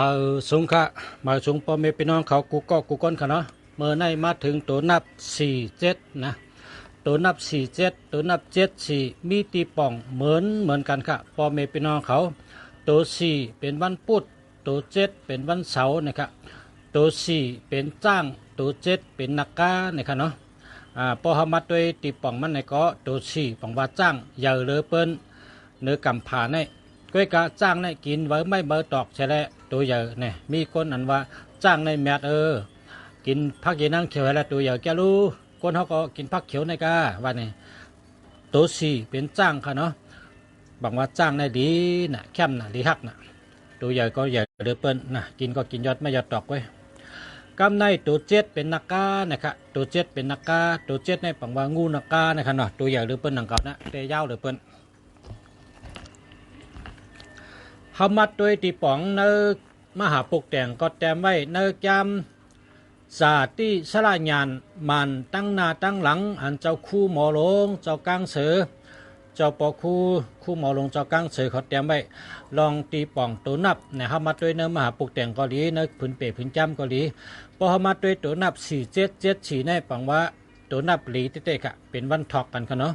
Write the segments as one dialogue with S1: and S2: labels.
S1: มาสูงค่ะมาสูงพ่อแม่พี่น้องเขากูก็กูก้นค่ะเนาะเมื่อในมาถึงตัวนับสี่เจ็ดนะตัวนับสี่เจ็ดตัวนับเจ็ดสี่มีตีป่องเหมือนเหมือนกันค่ะพ่อแม่พี่น้องเขา ตัวสี่เป็นวันพุธตัวเจ็ดเป็นวันเสาร์นะครับตัวสี่เป็นจ้างตัวเจ็ดเป็นนักกานะครับเนาะอ่าพอหามาด้วยตีป่องมันในก็ตัวสี่ป่องว่าจ้างอย่าเลอเปิ้นเนื้อกำผาในก้อยกะจ้างในกินไว้ไม่เบอร์ตอกใช่แล้ว ตัวใหญ่เนี่ยมีคนอันว่าจ้างในแมดเออ กินผักยีนั่งเขียวแล้วตัวใหญ่แกรู้คนเขาก็กินผักเขียวในกาว่านี่ตัวสี่เป็นจ้างค่ะเนาะบอกว่าจ้างในดีน่ะเข้มน่ะดีฮักน่ะตัวใหญ่ก็ใหญ่เดือเปิ้นน่ะกินก็กินยอดไม่ยอดตอกไว้กำในตัวเจ็ดเป็นนักกานะครับตัวเจ็ดเป็นนักกาตัวเจ็ดในปังว่างูนักกานะครับเนาะตัวใหญ่หรือเปิ้นหนังเก่านะเตยาวหรือเปิ้น เฮามัดด้วยตีป๋องเนอมหาปกแต่งก็แต้มไว้เนอจำสาติสลายานมันตั้งหน้าตั้งหลัง อันเจ้าคู่หมอลงเจ้ากลางเสือเจ้าปอคู่คู่หมอลงเจ้ากลางเสือเขาแต้มไว้ลองตีป่องตัวนับเนี่ยเฮามัดด้วยเนอมหาปกแต่งเกาหลีเนอผืนเปผืนจำเกาหลีพอเฮามัดด้วยตัวนับ4 7 7 4ในปังว่าตัวนับหลีเต้ๆค่ะเป็นวันทอกกันค่ะเนาะ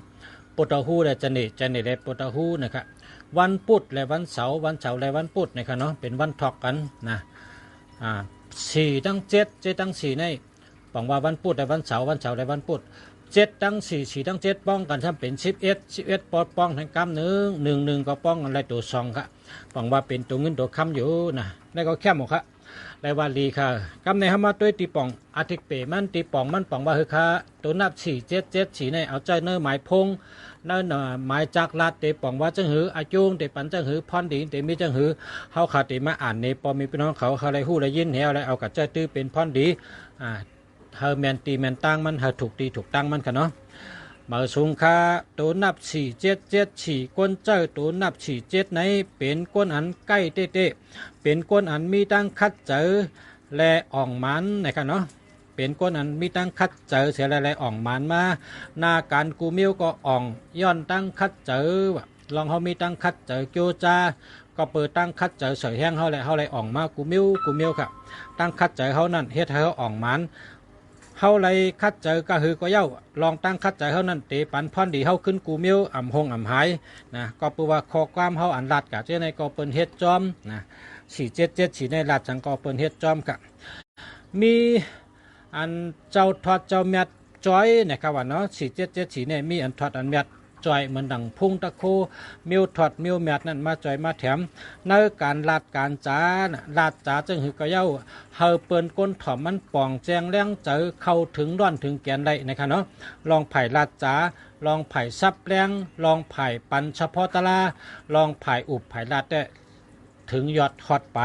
S1: ปตหูและจันเนจันเนและปตหูนะครับ วันพุธและวันเสาร์วันเสาร์และวันพุธนะครับเนาะเป็นวันทอกกันนะอ่าสี่ตั้งเจ็ดเจ็ดตั้งสี่ในบอกว่าวันพุธและวันเสาร์วันเสาร์และวันพุธเจ็ดตั้งสี่สี่ตั้งเจ็ดป้องกันถ้าเป็นสิบเอ็ดสิบเอ็ดปอดป้องทั้งกำหนึ่งหนึ่งหนึ่งก็ป้องอะไรตัวสองครับบอกว่าเป็นตัวเงินตัวคำอยู่นะแล้ก็แค่หมดครับไรวาลีค่ะกำในห้ามาตัวยตีป่องอาทิตย์เปมันตีป่องมันป่องว่าเฮอค่ะตัวนับสี่เจ็ดเจ็ดสี่ในเอาใจเนื้อหมายพง นั่นน่ะหมายจากลาดเตป่องว่าจังหืออาจุงเตปันจังหือพรดีเตมีจังหือเฮาขาดเตมาอ่านในปอมีพี่น้องเขาเขาอะไรฮู้อะไรยินแฮวอะไรเอากับใจตื้อเป็นพรดีอ่าเฮาแมนตีแมนตั้งมันเฮาถูกตีถูกตั้งมันค่ะเนาะมาสูงค่าตัวนับสี่เจ็ดเจ็ดสี่ก้นเจ้าตัวนับสี่เจ็ดในเป็นก้นอันใกล้เต้เต้เป็นก้นอันมีตั้งคัดเจอและอ่องมันนะครับเนาะ เป็นก้นอันมีตั้งคัดเจอเสียอะไรอ่องมันมาหน้าการกูมิวก็อ่องย้อนตั้งคัดเจอลองเขามีตั้งคัดเจอโจจาก็เปิดตั้งคัดเจอเสยแห้งเขาเลยเขาเลยอ่องมากูมิวกูมิวครับตั้งคัดเจอเขานั่นเฮ็ดให้เขาอ่องมันเขาเลยคัดเจอก็คือก็เย้าลองตั้งคัดเจอเขานั่นเตปันพอนดีเขาขึ้นกูมิวอ่ำหงอ่ำหายนะก็เปืว่าคอความเขาอันลัดกะเจ้ในก็เปิ้นเฮ็ดจอมนะสี่เจ็ดเจ็ดสี่ในลัดจังก็เปิ้นเฮ็ดจอมครับมี อันเจ้าทอดเจ้าเมียดจอยนะครับว่าเนาะสีเจ็ดเจ็ดสีเนี่ยมีอันทอดอันเมียดจอยเหมือนดังพุ่งตะโคมิวทอดมิวเมียดนั่นมาจอยมาแถมในการลาดการจ้านลาดจ้าจึงหือกระเย้าเฮาเปิ้นก้นถ่อมมันป่องแจงแรงเจอเข้าถึงร่อนถึงแกนได้นะครับเนาะลองไผ่ลาดจ้าลองไผ่ซับแรงลองไผ่ปันเฉพาะตะลาลองไผ่อุบไผ่ลาดได้ ถึงยอดฮอดไป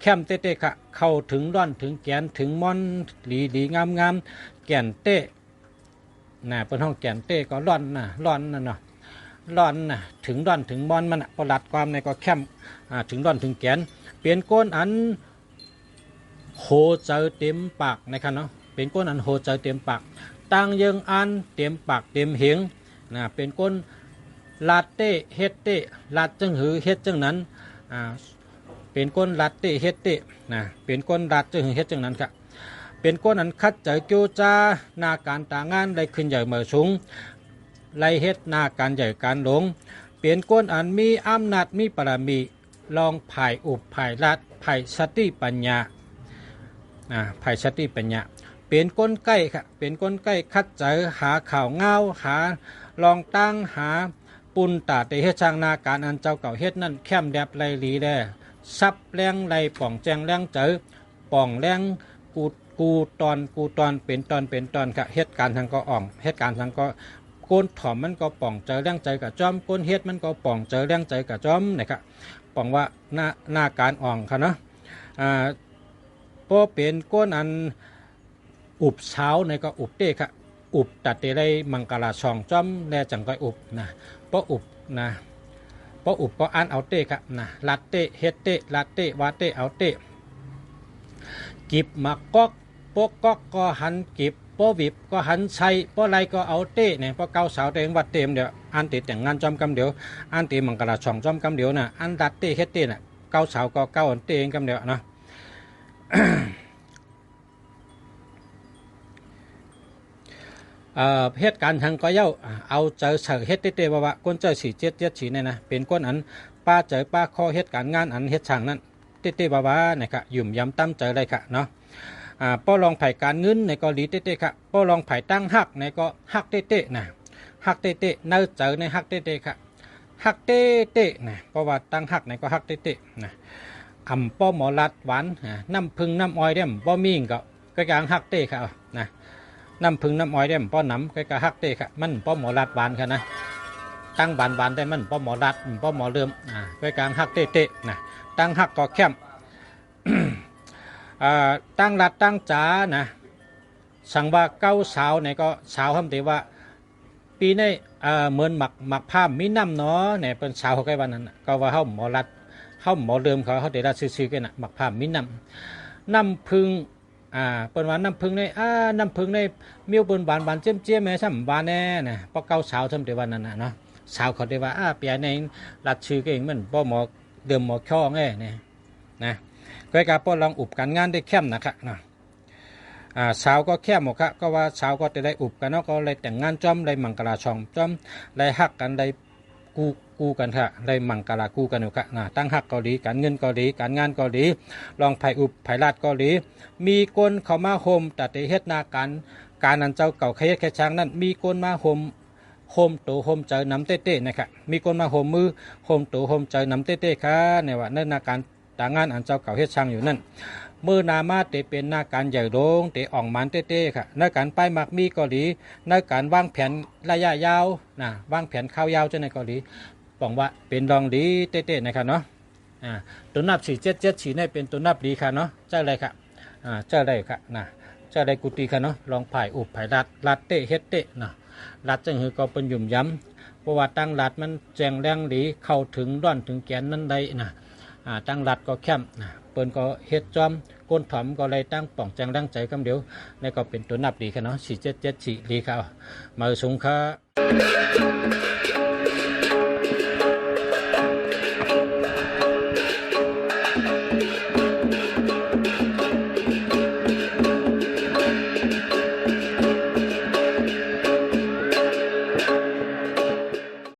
S1: แคมเต้ๆค่ะเข้าถึงร่อนถึงแกนถึงม่อนหลีดีงามงามแกนเต้น่ะเป็นห้องแกนเต้ก็ร่อนน่ะร่อนน่ะเนาะร่อนน่ะถึงร่อนถึงม่อนมันน่ะประหลัดความในก็แคมถึงร่อนถึงแกน เปลี่ยนก้นอันโหเจอเต็มปากนะครับเนาะเป็นก้นอันโหเจอเต็มปากตั้งยังอันเต็มปากเต็มเหงนะเป็นก้นลาเต้เฮ็ดเต้ลาดจังหือเฮ็ดจังนั้นอ่า เป็นก้นรัดเตเฮ็ดเตนะเป็นก้นรัดจึงเฮ็ดจึงนั้นครับเป็นก้นอันคัดใจเกียวจ้าหน้าการต่างงานได้ขึ้นใหญ่เมื่อสูงไล่เฮ็ดหน้าการใหญ่การหลง เป็นก้นอันมีอำนาจมีปรามีลองภายอุบภายรัดภายสติปัญญาอ่าภายสติปัญญาเป็นก้นใกล้ค่ะเป็นก้นใกล้คัดใจหาข่าวเงาหาลองตั้งหาปุนตาเตเฮ็ดช่างหนาการอันเจ้าเก่าเฮ็ดนั่นแคมแดบไลลีแด ซับแรงไหลป่องแจงแรงเจอป่องแรงกูกูตอนกูตอนเป็นตอนเป็นตอนกะเหตุการณ์ทางก็อ่องเหตุการณ์ทางก็โกนถ่อมมันก็ป่องเจอแรงใจกับจอมโกนเฮ็ดมันก็ป่องเจอแรงใจกับจอมนะครับป่องว่าหน้าหน้าการอ่องค่ะเนาะอ่าพอเป็นก้นอันอุบเช้าในก็อุบเต้ค่ะอุบตัดเตได้มังกราช่องจอมแลจังก็อุบนะเพราะอุบนะ พออุปก็อ่านเอาเต้ครับนะลาเต้เฮดเต้ลาเต้วาเต้เอาเต้กิบมักก๊อกโปกก๊อกก็หันกิบโปวิบก็หันใช้โปไรก็เอาเต้เนี่ยพอเก้าสาวเต็งวัดเต็มเดี๋ยวอันติแต่งงานจอมกำเดียวอันติมังกรช่องจอมกำเดียวน่ะอันลาเต้เฮดเต้น่ะเก้าสาวก็เก้าอันเต้เองกำเดียวนะ เอ่อเหตุการณ์ทางก็เย้าอ่าเอาเจอเฉอเฮ็ดเต้ๆว่าว่าก้นเจอสีเจ็ดเจ็ดสีเนี่ยนะเป็นก้นอันป้าเจอป้าข้อเหตุการณ์งานอันเฮ็ดช่างนั้นเต้ๆว่าว่าเนี่ยค่ะยุ่มย้ำตั้มเจอเลยค่ะเนาะอ่าป้อลองไผ่การเงินในก็ดีเต้ๆค่ะป้อลองไผ่ตั้งหักในก็หักเต้ๆนะหักเต้ๆเนื้อเจอในหักเต้ๆค่ะหักเต้ๆนะเพราะว่าตั้งหักในก็หักเต้ๆนะอำป้อหมอลัดหวานน้ำพึ่งน้ำอ้อยเดี่ยมป้อมีงก็ก็กลางหักเต้ค่ะนะ น้ำพึ่งน้ำอ้อยได้มันป้อน้ำก็กะฮักเต้ค่ะมันป้อหมอรัดบานค่ะนะตั้งบานบานได้มันป้อหมอรัดป้อหมอเลื่มอ่าก็กลางฮักเต้เต้นะตั้งฮักก็แคมอ่าตั้งรัดตั้งจ๋านะสั่งว่าเก้าสาวเนี่ยก็สาวคำเตีว่าปีนี้เหมือนหมักหมักผ้ามีน้ำเนาะเนี่ยเป็นสาวเขาใกล้วันนั้นก็ว่าเขาหมอรัดเขาหมอเลื่มเขาเขาเดี๋ยวรัดซื้อๆกันนะหมักผ้ามีน้ำน้ำพึ่ง อ่าเปิ้นว่าน้ำพึ่งในอ่าน้ำพึ่งในมิวเปิ้นบานบานเจียมเจียมแม่ซ้ำบานแน่นะเพราะเก่าสาวซ้ำแต่วันนั้นน่ะเนาะสาวเขาได้ว่าอ่าเปียในรัดชื่อก็เองมันบ่หมอเดิมหมอช่องแง่เนี่ยนะก็การป้อนลองอุบการงานได้เข้มนะครับเนาะอ่าสาวก็เข้มหมดครับก็ว่าสาวก็จะได้อุบกันเนาะก็เลยแต่งงานจอมเลยมังกราชองจอมเลยฮักกันเลย กูกูกันค่ะได้มังกรากูกันอยู่ค่ะนะตั้งหักเกาหลีการเงินเกาหลีการงานเกาหลีลองไผ่อุบไผ่ลาดเกาหลี มีคนเข้ามาโฮมตัดเฮ็ดนาการการนั้นเจ้าเก่าขยัดแค่ช้างนั้นมีคนมาโฮมโฮมตัวโฮมเจอน้ำเต้ๆนะครับมีคนมาโฮมมือโฮมตัวโฮมเจอน้ำเต้ๆค่ะในว่านั่นนาการ ต่างงานอันเจ้าเก่าเฮ็ดช้างอยู่นั่นมือนามาเตเป็นหน้าการใหญ่โดงเตอ่องมันเต้ๆค่ะในการป้ายมักมีเกาหลีในการวางแผนระยะยาวนะวางแผนข้าวยาวจะในเกาหลีบอกว่าเป็นรองดีเต้ๆนะครับเนาะอ่าตัวนับสี่เจ็ดเจ็ดสี่นี่เป็นตัวนับดีค่ะเนาะเจ้าอะไรค่ะอ่าเจ้าอะได้ค่ะนะเจ้าอะได้กุฏิค่ะเนาะลองผ่ายอุบผ่ายรัดรัดเตเฮ็ดเตะนะรัดจังหือก็เป็นหยุ่มย้ำเพราะว่าตั้งรัดมันแจงแรงดีเข้าถึงด้อนถึงแกนนั้นได้นะอ่า ตั้งรัดก็แคมเปิ้นก็เฮ็ดจอมก้นถอมก็เลยตั้งป่องแจงตั้งใจคำเดียวนี่ก็เป็นตัวนับดีค่ะเนาะสี่เจ็ดเจ็ดสี่ดีค่ะมาสูงค่ะ